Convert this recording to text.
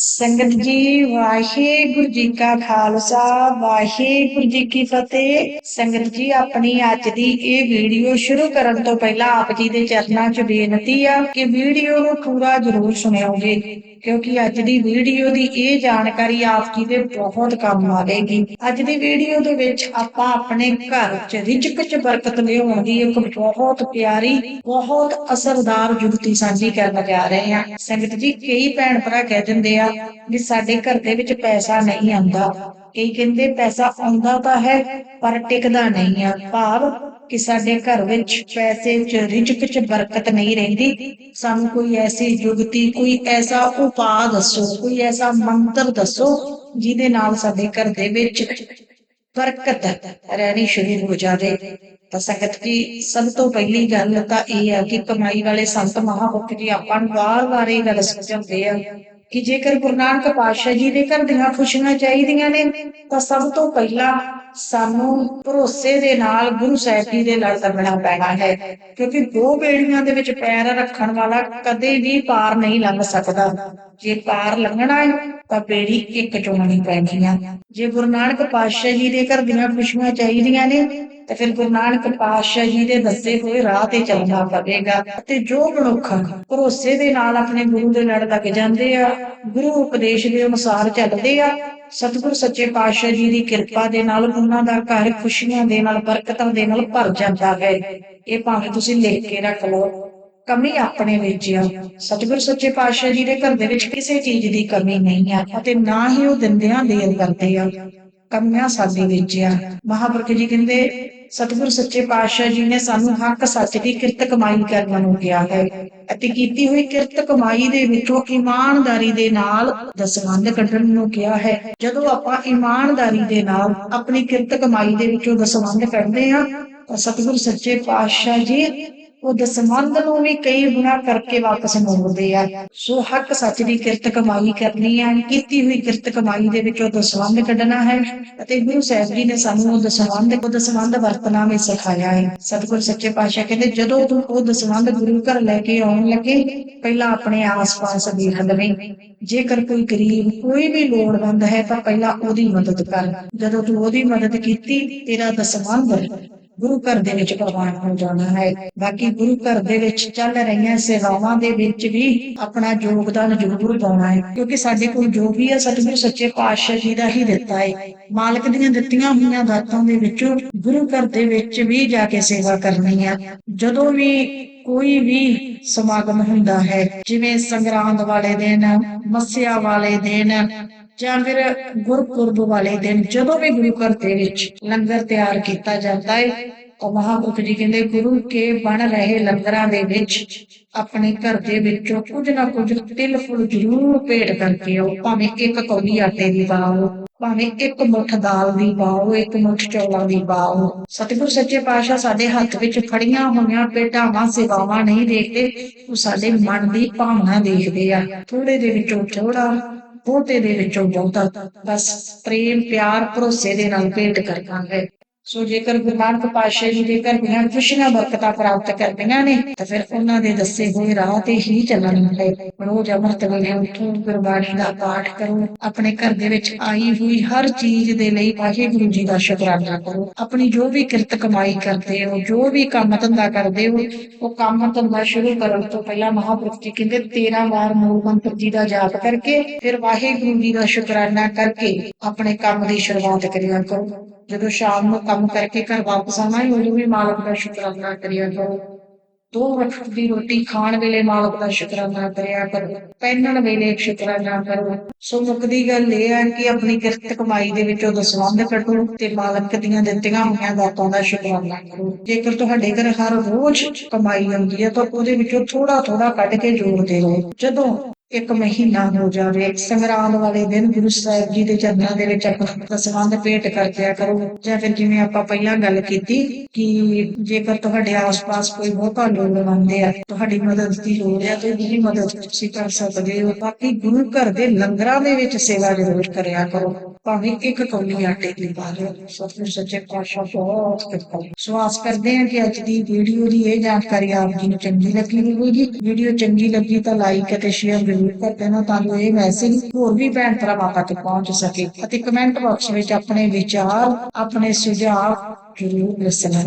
ਸੰਗਤ ਜੀ, ਵਾਹਿਗੁਰੂ ਜੀ ਕਾ ਖਾਲਸਾ, ਵਾਹਿਗੁਰੂ ਜੀ ਕੀ ਫਤਿਹ। ਸੰਗਤ ਜੀ, ਆਪਣੀ ਅੱਜ ਦੀ ਇਹ ਵੀਡੀਓ ਸ਼ੁਰੂ ਕਰਨ ਤੋਂ ਪਹਿਲਾਂ ਆਪ ਜੀ ਦੇ ਚਰਨਾਂ 'ਚ ਬੇਨਤੀ ਆ ਕਿ ਵੀਡੀਓ ਨੂੰ ਪੂਰਾ ਜ਼ਰੂਰ ਸੁਣਿਓਗੇ, ਕਿਉਂਕਿ ਅੱਜ ਦੀ ਵੀਡੀਓ ਦੀ ਇਹ ਜਾਣਕਾਰੀ ਆਪ ਜੀ ਦੇ ਬਹੁਤ ਕੰਮ ਆਵੇਗੀ। ਅੱਜ ਦੀ ਵੀਡੀਓ ਦੇ ਵਿੱਚ ਆਪਾਂ ਆਪਣੇ ਘਰ 'ਚ ਰਿਜ਼ਕ 'ਚ ਬਰਕਤ ਲਿਆਉਣ ਦੀ ਇੱਕ ਬਹੁਤ ਪਿਆਰੀ, ਬਹੁਤ ਅਸਰਦਾਰ ਜੁਗਤੀ ਸਾਂਝੀ ਕਰਨ ਜਾ ਰਹੇ ਹਾਂ। ਸੰਗਤ ਜੀ, ਕਈ ਭੈਣ ਭਰਾ ਕਹਿ ਦਿੰਦੇ ਆ ਵੀ ਸਾਡੇ ਘਰ ਦੇ ਵਿੱਚ ਪੈਸਾ ਨਹੀਂ ਆਉਂਦਾ। ਕਈ ਕਹਿੰਦੇ ਪੈਸਾ ਆਉਂਦਾ ਤਾਂ ਹੈ, ਪਰ ਟਿਕਦਾ ਨਹੀਂ ਆ। ਭਾਵ ਕਿ ਸਾਡੇ ਘਰ ਵਿੱਚ ਪੈਸੇ 'ਚ ਰਿਜ਼ਕ 'ਚ ਬਰਕਤ ਨਹੀਂ ਰਹਿੰਦੀ। ਸਾਨੂੰ ਕੋਈ ਐਸੀ ਜੁਗਤੀ, ਕੋਈ ਐਸਾ ਉਪਾਅ ਦੱਸੋ, ਕੋਈ ਐਸਾ ਮੰਤਰ ਦੱਸੋ ਜਿਹਦੇ ਨਾਲ ਸਾਡੇ ਘਰ ਦੇ ਵਿੱਚ ਬਰਕਤ ਰਹਿਣੀ ਸ਼ੁਰੂ ਹੋ ਜਾਵੇ। ਤਾਂ ਸੰਗਤ ਜੀ, ਸਭ ਤੋਂ ਪਹਿਲੀ ਗੱਲ ਤਾਂ ਇਹ ਹੈ ਕਿ ਕਮਾਈ ਵਾਲੇ ਸੰਤ ਮਹਾਂਪੁਰਖ ਜੀ ਆਪਾਂ ਨੂੰ ਵਾਰ-ਵਾਰ ਇਹ ਗੱਲ ਸਮਝਾਉਂਦੇ ਆ ਕਿ ਜੇਕਰ ਗੁਰੂ ਨਾਨਕ ਪਾਤਸ਼ਾਹ ਜੀ ਦੇ ਘਰ ਦੀਆਂ ਖੁਸ਼ੀਆਂ ਚਾਹੀਦੀਆਂ ਨੇ, ਤਾਂ ਸਭ ਤੋਂ ਪਹਿਲਾਂ ਸਾਨੂੰ ਭਰੋਸੇ ਦੇ ਨਾਲ ਗੁਰੂ ਸਾਹਿਬ ਜੀ ਦੇ ਲੜ ਲੱਗਣਾ ਪੈਣਾ ਹੈ, ਕਿਉਂਕਿ ਦੋ ਬੇੜੀਆਂ ਦੇ ਵਿੱਚ ਪੈਰ ਰੱਖਣ ਵਾਲਾ ਕਦੇ ਵੀ ਪਾਰ ਨਹੀਂ ਲੰਘ ਸਕਦਾ। ਜੇ ਪਾਰ ਲੰਘਣਾ ਹੈ, ਤਾਂ ਬੇੜੀ ਇੱਕ ਚੁਣਨੀ ਪੈਣੀ ਹੈ ਜੇ ਗੁਰੂ ਨਾਨਕ ਪਾਤਸ਼ਾਹ ਜੀ ਦੇ ਘਰ ਦੀਆਂ ਖੁਸ਼ੀਆਂ ਚਾਹੀਦੀਆਂ ਨੇ ਤੇ ਫਿਰ ਗੁਰੂ ਨਾਨਕ ਪਾਤਸ਼ਾਹ ਜੀ ਦੇ ਦੱਸੇ ਹੋਏ ਰਾਹ ਤੇ ਚੱਲਣਾ ਪਵੇਗਾ। ਤੇ ਜੋ ਮਨੁੱਖ ਭਰੋਸੇ ਦੇ ਨਾਲ ਆਪਣੇ ਗੁਰੂ ਦੇ ਲੜ ਲੱਗ ਜਾਂਦੇ ਆ, ਗੁਰੂ ਉਪਦੇਸ਼ ਦੇ ਅਨੁਸਾਰ ਚੱਲਦੇ ਆ, ਸਤਿਗੁਰ ਸੱਚੇ ਪਾਤਸ਼ਾਹ ਜੀ ਦੀ ਕਿਰਪਾ ਦੇ ਨਾਲ ਉਹਨਾਂ ਦਾ ਘਰ ਖੁਸ਼ੀਆਂ ਦੇ ਨਾਲ, ਬਰਕਤਾਂ ਦੇ ਨਾਲ ਭਰ ਜਾਂਦਾ ਹੈ। ਇਹ ਭਾਵੇਂ ਤੁਸੀਂ ਲਿਖ ਕੇ ਰੱਖ ਲਓ, ਕਮੀ ਆਪਣੇ ਵਿੱਚ ਆ। ਸਤਿਗੁਰ ਸੱਚੇ ਪਾਤਸ਼ਾਹ ਜੀ ਦੇ ਘਰ ਦੇ ਵਿੱਚ ਕਿਸੇ ਚੀਜ਼ ਦੀ ਕਮੀ ਨਹੀਂ ਆ, ਅਤੇ ਨਾ ਹੀ ਉਹ ਦਿੰਦਿਆਂ ਦੇਰ ਕਰਦੇ ਆ। ਕਮੀਆਂ ਸਾਡੇ ਵਿੱਚ ਆ ਜੀ ਕਹਿੰਦੇ, ਸਤਿਗੁਰ ਸੱਚੇ ਪਾਤਸ਼ਾਹ ਜੀ ਨੇ ਸਾਨੂੰ ਹੱਕ ਸੱਚ ਦੀ ਕਿਰਤ ਕਮਾਈ ਕਰਨ ਨੂੰ ਕਿਹਾ ਹੈ ਅਤੇ ਕੀਤੀ ਹੋਈ ਕਿਰਤ ਕਮਾਈ ਦੇ ਵਿੱਚੋਂ ਇਮਾਨਦਾਰੀ ਦੇ ਨਾਲ ਦਸਵੰਧ ਕੱਢਣ ਨੂੰ ਕਿਹਾ ਹੈ। ਜਦੋਂ ਆਪਾਂ ਇਮਾਨਦਾਰੀ ਦੇ ਨਾਲ ਆਪਣੀ ਕਿਰਤ ਕਮਾਈ ਦੇ ਵਿੱਚੋਂ ਦਸਵੰਧ ਕੱਢਦੇ ਆ ਤਾਂ ਸਤਿਗੁਰ ਸੱਚੇ ਪਾਤਸ਼ਾਹ ਜੀ ਉਹ ਦਸਵੰਧ ਨੂੰ ਵੀ ਕਈ ਗੁਣਾ ਕਰਕੇ ਵਾਪਸ ਮੋੜਦੇ ਆ। ਸੋ ਹੱਕ ਸੱਚ ਦੀ ਕਿਰਤ ਕਮਾਈ ਕਰਨੀ ਆ, ਕੀਤੀ ਹੋਈ ਕਿਰਤ ਕਮਾਈ ਦੇ ਵਿੱਚੋਂ ਦਸਵੰਧ ਕੱਢਣਾ ਹੈ ਅਤੇ ਗੁਰੂ ਸਾਹਿਬ ਜੀ ਨੇ ਸਾਨੂੰ ਉਹ ਦਸਵੰਧ ਉਹ ਦਸਵੰਧ ਵਰਤਣਾ ਵੀ ਸਿਖਾਇਆ ਹੈ। ਸਤਿਗੁਰ ਸੱਚੇ ਪਾਤਸ਼ਾਹ ਕਹਿੰਦੇ, ਜਦੋਂ ਤੂੰ ਉਹ ਦਸਵੰਧ ਗੁਰੂ ਘਰ ਲੈ ਕੇ ਆਉਣ ਲੱਗੇ, ਪਹਿਲਾਂ ਆਪਣੇ ਆਸ-ਪਾਸ ਦੇਖ ਲਵੇਂ ਜੇਕਰ ਕੋਈ ਗਰੀਬ, ਕੋਈ ਵੀ ਲੋੜਵੰਦ ਹੈ, ਤਾਂ ਪਹਿਲਾਂ ਉਹਦੀ ਮਦਦ ਕਰ। ਜਦੋਂ ਤੂੰ ਉਹਦੀ ਮਦਦ ਕੀਤੀ, ਤੇਰਾ ਦਸਵੰਧ ਗੁਰੂ ਘਰ ਦੇ ਵਿੱਚ ਪ੍ਰਵਾਨ ਹੋ ਜਾਣਾ ਹੈ। ਬਾਕੀ ਗੁਰੂ ਘਰ ਦੇ ਵਿੱਚ ਚੱਲ ਰਹੀਆਂ ਸੇਵਾਵਾਂ ਦੇ ਵਿੱਚ ਵੀ ਆਪਣਾ ਯੋਗਦਾਨ ਜ਼ਰੂਰ ਪਾਉਣਾ ਹੈ। ਕਿਉਂਕਿ ਸਾਡੇ ਕੋਲ ਜੋ ਵੀ ਹੈ ਸਤਿਗੁਰੂ ਸੱਚੇ ਪਾਤਸ਼ਾਹ ਜੀ ਦਾ ਹੀ ਦਿੱਤਾ ਹੈ। ਮਾਲਕ ਦੀਆਂ ਦਿੱਤੀਆਂ ਹੋਈਆਂ ਦਾਤਾਂ ਦੇ ਵਿੱਚੋਂ ਗੁਰੂ ਘਰ ਦੇ ਵਿੱਚ ਵੀ ਜਾ ਕੇ ਸੇਵਾ ਕਰਨੀ ਆ। ਜਦੋਂ ਵੀ ਕੋਈ ਵੀ ਸਮਾਗਮ ਹੁੰਦਾ ਹੈ, ਜਿਵੇਂ ਸੰਗਰਾਂਦ ਵਾਲੇ ਦਿਨ, ਮੱਸਿਆ ਵਾਲੇ ਦਿਨ ਜਾਂ ਫਿਰ ਗੁਰਪੁਰਬ ਵਾਲੇ ਦਿਨ ਜਦੋਂ ਵੀ ਗੁਰੂ ਘਰ ਦੇ ਵਿੱਚ ਲੰਗਰ ਤਿਆਰ ਕੀਤਾ ਜਾਂਦਾ ਹੈ ਤਾਂ ਮਹਾਂਪੁਰਖ ਜੀ ਕਹਿੰਦੇ, ਗੁਰੂ ਕੇ ਬਣ ਰਹੇ ਲੰਗਰਾਂ ਦੇ ਵਿੱਚ ਆਪਣੇ ਘਰ ਦੇ ਵਿੱਚੋਂ ਕੁਝ ਨਾ ਕੁਝ ਤਿਲ ਫੁੱਲ ਜ਼ਰੂਰ ਭੇਟ ਕਰਕੇ ਆਓ, ਭਾਵੇਂ ਇੱਕ ਕੌਲੀ ਆਟੇ ਦੀ ਪਾਓ ਭਾਵੇਂ ਇੱਕ ਮੁੱਠ ਦਾਲ ਦੀ ਪਾਓ ਇੱਕ ਮੁੱਠ ਚੌਲਾਂ ਦੀ ਪਾਓ ਸਤਿਗੁਰ ਸੱਚੇ ਪਾਤਸ਼ਾਹ ਸਾਡੇ ਹੱਥ ਵਿੱਚ ਫੜੀਆਂ ਹੋਈਆਂ ਭੇਟਾਵਾਂ, ਸੇਵਾਵਾਂ ਨਹੀਂ ਦੇਖਦੇ, ਉਹ ਸਾਡੇ ਮਨ ਦੀ ਭਾਵਨਾ ਦੇਖਦੇ ਆ। ਥੋੜੇ ਦੇ ਵਿੱਚੋਂ ਥੋੜਾ ਬਹੁਤੇ ਦੇ ਵਿੱਚੋਂ ਬਹੁਤਾ। ਬਸ ਪ੍ਰੇਮ ਪਿਆਰ ਭਰੋਸੇ ਦੇ ਨਾਲ ਭੇਟ ਕਰਨਾ ਹੈ ਸੋ ਜੇਕਰ ਗੁਰੂ ਨਾਨਕ ਪਾਤਸ਼ਾਹ ਜੀ ਦੇ ਘਰ ਖੁਸ਼ੀਆਂ ਬਰਕਤਾਂ ਪ੍ਰਾਪਤ ਕਰਦੀਆਂ ਨੇ, ਤਾਂ ਫਿਰ ਉਹਨਾਂ ਦੇ ਦੱਸੇ ਹੋਏ ਰਾਹ ਤੇ ਹੀ ਚੱਲਣਾ ਹੈ ਰੋਜ਼ ਅੰਮ੍ਰਿਤ ਵੇਲੇ ਉਠੋ, ਗੁਰਬਾਣੀ ਦਾ ਪਾਠ ਕਰੋ, ਆਪਣੇ ਘਰ ਦੇ ਵਿੱਚ ਆਈ ਹੋਈ ਹਰ ਚੀਜ਼ ਦੇ ਲਈ ਵਾਹਿਗੁਰੂ ਜੀ ਦਾ ਸ਼ੁਕਰਾਨਾ ਕਰੋ। ਆਪਣੀ ਜੋ ਵੀ ਕਿਰਤ ਕਮਾਈ ਕਰਦੇ ਹੋ, ਜੋ ਵੀ ਕੰਮ ਧੰਦਾ ਕਰਦੇ ਹੋ, ਉਹ ਕੰਮ ਧੰਦਾ ਸ਼ੁਰੂ ਕਰਨ ਤੋਂ ਪਹਿਲਾਂ ਮਹਾਂਪੁਰਖ ਜੀ ਕਹਿੰਦੇ 13 ਵਾਰ ਮੂਲ ਮੰਤਰ ਜੀ ਦਾ ਜਾਪ ਕਰਕੇ, ਫਿਰ ਵਾਹਿਗੁਰੂ ਜੀ ਦਾ ਸ਼ੁਕਰਾਨਾ ਕਰਕੇ ਆਪਣੇ ਕੰਮ ਦੀ ਸ਼ੁਰੂਆਤ ਕਰਿਆ ਕਰੋ। ਜਦੋਂ ਸ਼ਾਮ ਨੂੰ ਕੰਮ ਕਰਕੇ ਘਰ ਵਾਪਸ ਆਉਣਾ ਹੈ, ਉਦੋਂ ਵੀ ਮਾਲਕ ਦਾ ਸ਼ੁਕਰਾਨਾ ਕਰਿਆ ਕਰੋ। ਦੋ ਵਕਤ ਦੀ ਰੋਟੀ ਖਾਣ ਵੇਲੇ ਮਾਲਕ ਦਾ ਸ਼ੁਕਰਾਨਾ ਕਰਿਆ ਕਰੋ। ਪਹਿਨਣ ਵੇਲੇ ਸ਼ੁਕਰਾਨਾ ਕਰੋ। ਸੋ ਮੁੱਕਦੀ ਗੱਲ ਇਹ ਹੈ ਕਿ ਆਪਣੀ ਕਿਰਤ ਕਮਾਈ ਦੇ ਵਿੱਚੋਂ ਦਸਵੰਧ ਕੱਢੋ ਤੇ ਮਾਲਕ ਦੀਆਂ ਦਿੱਤੀਆਂ ਹੋਈਆਂ ਦਾਤਾਂ ਦਾ ਸ਼ੁਕਰਾਨਾ ਕਰੋ। ਜੇਕਰ ਤੁਹਾਡੇ ਘਰ ਹਰ ਰੋਜ਼ ਕਮਾਈ ਆਉਂਦੀ ਹੈ ਤਾਂ ਉਹਦੇ ਵਿੱਚੋਂ ਥੋੜਾ ਥੋੜਾ ਕੱਢ ਕੇ ਜੋੜਦੇ ਰਹੋ। ਜਦੋਂ ਇੱਕ ਮਹੀਨਾ ਹੋ ਜਾਵੇ, ਸੰਗਰਾਂਦ ਵਾਲੇ ਦਿਨ ਗੁਰੂ ਸਾਹਿਬ ਜੀ ਦੇ ਚਰਨਾਂ ਦੇ ਵਿੱਚ ਆਪਣਾ ਦਸਵੰਧ ਭੇਟ ਕਰਦਿਆ ਕਰੋ। ਜਾਂ ਫਿਰ ਜਿਵੇਂ ਆਪਾਂ ਪਹਿਲਾਂ ਗੱਲ ਕੀਤੀ ਕਿ ਜੇਕਰ ਤੁਹਾਡੇ ਆਸ-ਪਾਸ ਕੋਈ ਬਹੁਤਾ ਲੋੜਵੰਦ ਹੈ ਤੁਹਾਡੀ ਮਦਦ ਦੀ ਲੋੜ ਹੈ ਤੇ ਉਹਦੀ ਮਦਦ ਤੁਸੀਂ ਕਰ ਸਕਦੇ ਹੋ। ਬਾਕੀ ਗੁਰੂ ਘਰ ਦੇ ਲੰਗਰਾਂ ਦੇ ਵਿੱਚ ਸੇਵਾ ਜ਼ਰੂਰ ਕਰਿਆ ਕਰੋ। ਭਾਵੇਂ ਇੱਕ ਕੌਲੀ ਆਟੇ ਦੀ ਪਾ ਲਓ ਸਤਿਗੁਰ ਸੱਚੇ ਪਾਤਸ਼ਾਹ ਬਹੁਤ ਕਿਰਪਾ ਸਵਾਸ ਕਰਦੇ ਹਾਂ ਕਿ ਅੱਜ ਦੀ ਵੀਡੀਓ ਦੀ ਇਹ ਜਾਣਕਾਰੀ ਆਪ ਜੀ ਨੂੰ ਚੰਗੀ ਲੱਗੀ ਹੋਵੇਗੀ। ਵੀਡੀਓ ਚੰਗੀ ਲੱਗੀ ਤਾਂ ਲਾਈਕ ਅਤੇ ਸ਼ੇਅਰ ਜ਼ਰੂਰ ਕਰ ਤਾਂ ਜੋ ਇਹ ਮੈਸੇਜ ਹੋਰ ਵੀ ਭੈਣ ਭਰਾਵਾਂ ਤੱਕ ਪਹੁੰਚ ਸਕੇ। ਅਤੇ ਕਮੈਂਟ ਬਾਕਸ ਵਿੱਚ ਆਪਣੇ ਵਿਚਾਰ, ਆਪਣੇ ਸੁਝਾਅ ਜ਼ਰੂਰ ਦੱਸਣਾ।